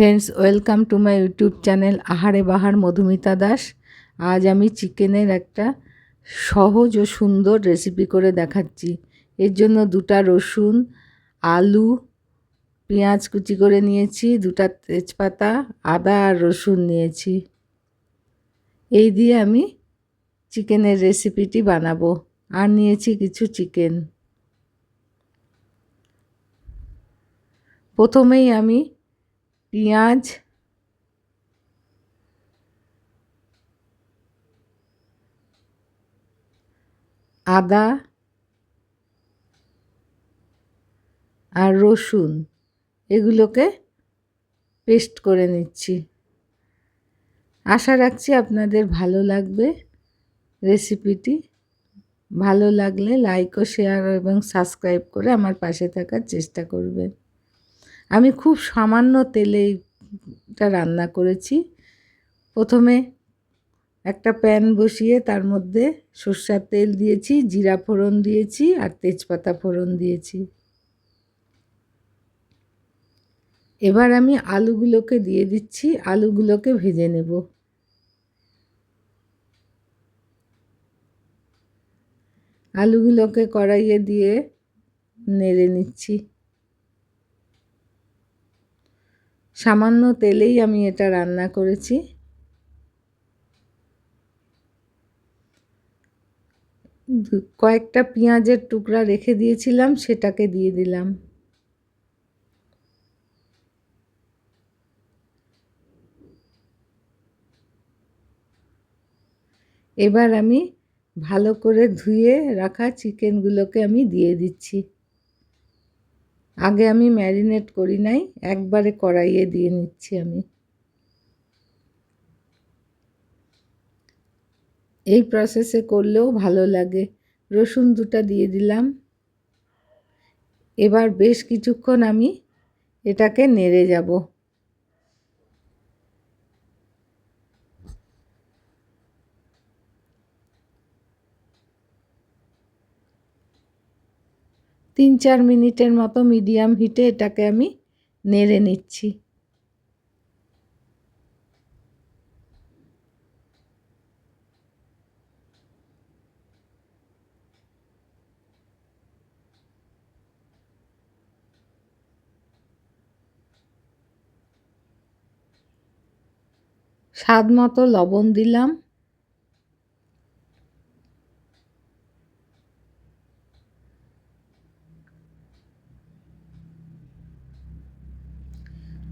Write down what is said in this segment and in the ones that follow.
Friends welcome to my YouTube channel Ahare Bahare Madhumita Das আজ আমি চিকেনের একটা সহজ ও সুন্দর রেসিপি করে দেখাচ্ছি। এর জন্য দুটা রসুন, আলু, পেঁয়াজ কুচি করে নিয়েছি, দুটা তেজপাতা, আদা আর রসুন নিয়েছি। এই দিয়ে আমি চিকেনের রেসিপিটি বানাবো। আর নিয়েছি কিছু চিকেন প্রথমেই আমি পেঁয়াজ, আদা আর রসুন, এগুলোকে পেস্ট করে নিচ্ছি। আশা রাখছি আপনাদের ভালো লাগবে। রেসিপিটি ভালো লাগলে লাইক ও শেয়ার এবং সাবস্ক্রাইব করে আমার পাশে থাকার চেষ্টা করবেন। আমি খুব সামান্য তেলে এটা রান্না করেছি। প্রথমে একটা প্যান বসিয়ে তার মধ্যে সর্ষার তেল দিয়েছি, জিরা ফোড়ন দিয়েছি আর তেজপাতা ফোড়ন দিয়েছি। এবার আমি আলুগুলোকে দিয়ে দিচ্ছি, আলুগুলোকে ভেজে নেব। আলুগুলোকে কড়াইয়ে দিয়ে নেড়ে নিচ্ছি। সামান্য তেলেই আমি এটা রান্না করেছি। কয়েকটা পেঁয়াজের টুকরা রেখে দিয়েছিলাম, সেটাকে দিয়ে দিলাম। এবার আমি ভালো করে ধুয়ে রাখা চিকেনগুলোকে আমি দিয়ে দিচ্ছি। আগে আমি ম্যারিনেট করি নাই, একবারে কড়াইয়ে দিয়ে নিচ্ছি আমি। এই প্রসেসে করলেও ভালো লাগে। রসুন দুটা দিয়ে দিলাম। এবার বেশ কিছুক্ষণ আমি এটাকে নেড়ে যাব। তিন চার মিনিটের মতো মিডিয়াম হিটে এটাকে আমি নেড়ে নিচ্ছি। স্বাদ মতো লবণ দিলাম।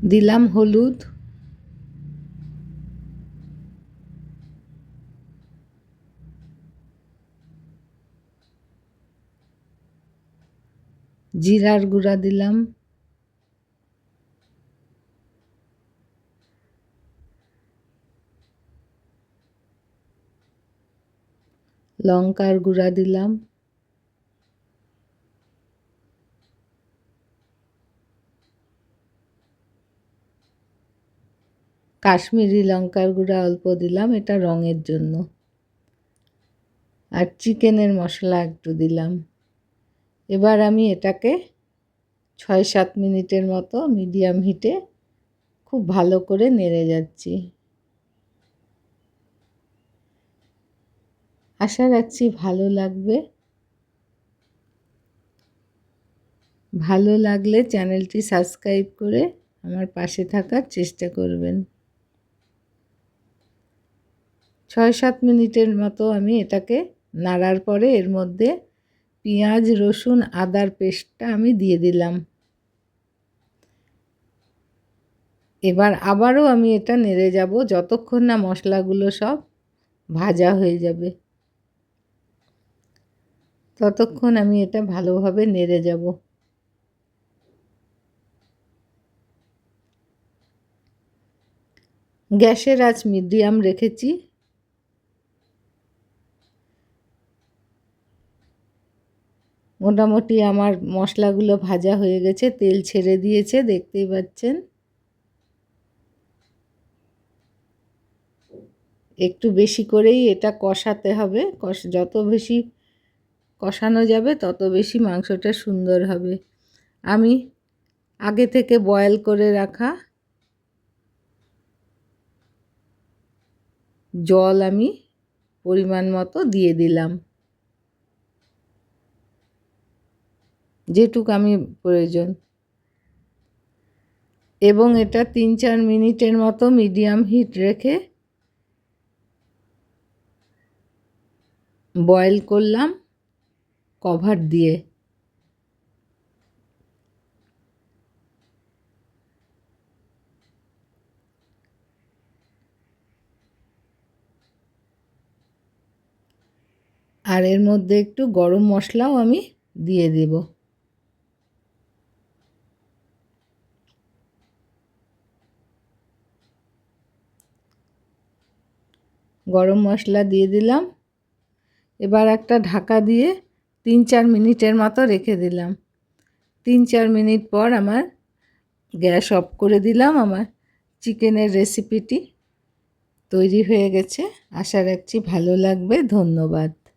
দিলাম হলুদ। জিরার গুঁড়া দিলাম। লঙ্কার গুঁড়া দিলাম। কাশ্মীরি লঙ্কার গুঁড়া অল্প দিলাম, এটা রঙের জন্য। আর চিকেনের মশলা একটু দিলাম। এবার আমি এটাকে ছয় সাত মিনিটের মতো মিডিয়াম হিটে খুব ভালো করে নেড়ে যাচ্ছি। আশা রাখছি ভালো লাগবে। ভালো লাগলে চ্যানেলটি সাবস্ক্রাইব করে আমার পাশে থাকার চেষ্টা করবেন। ছয় সাত মিনিটের মতো আমি এটাকে নাড়ার পরে এর মধ্যে পেঁয়াজ, রসুন, আদার পেস্টটা আমি দিয়ে দিলাম। এবার আবারও আমি এটা নেড়ে যাব যতক্ষণ না মশলাগুলো সব ভাজা হয়ে যাবে। ততক্ষণ আমি এটা ভালোভাবে নেড়ে যাব। গ্যাসের আঁচ মিডিয়াম রেখেছি। মোটামুটি আমার মশলাগুলো ভাজা হয়ে গেছে, তেল ছেড়ে দিয়েছে, দেখতেই পাচ্ছেন। একটু বেশি করেই এটা কষাতে হবে, কষ, যত বেশি কষানো যাবে, তত বেশি মাংসটা সুন্দর হবে। আমি আগে থেকে বয়েল করে রাখা জল আমি পরিমাণ মতো দিয়ে দিলাম। যেটুক আমি প্রয়োজন। এবং এটা তিন চার মিনিটের মতো মিডিয়াম হিট রেখে বয়েল করলাম কভার দিয়ে। আর এর মধ্যে একটু গরম মশলাও আমি দিয়ে দেব। গরম মশলা দিয়ে দিলাম। এবার একটা ঢাকা দিয়ে তিন চার মিনিটের মতো রেখে দিলাম। তিন চার মিনিট পর আমার গ্যাস অফ করে দিলাম আমার চিকেনের রেসিপিটি। তৈরি হয়ে গেছে। আশা রাখছি ভালো লাগবে। ধন্যবাদ।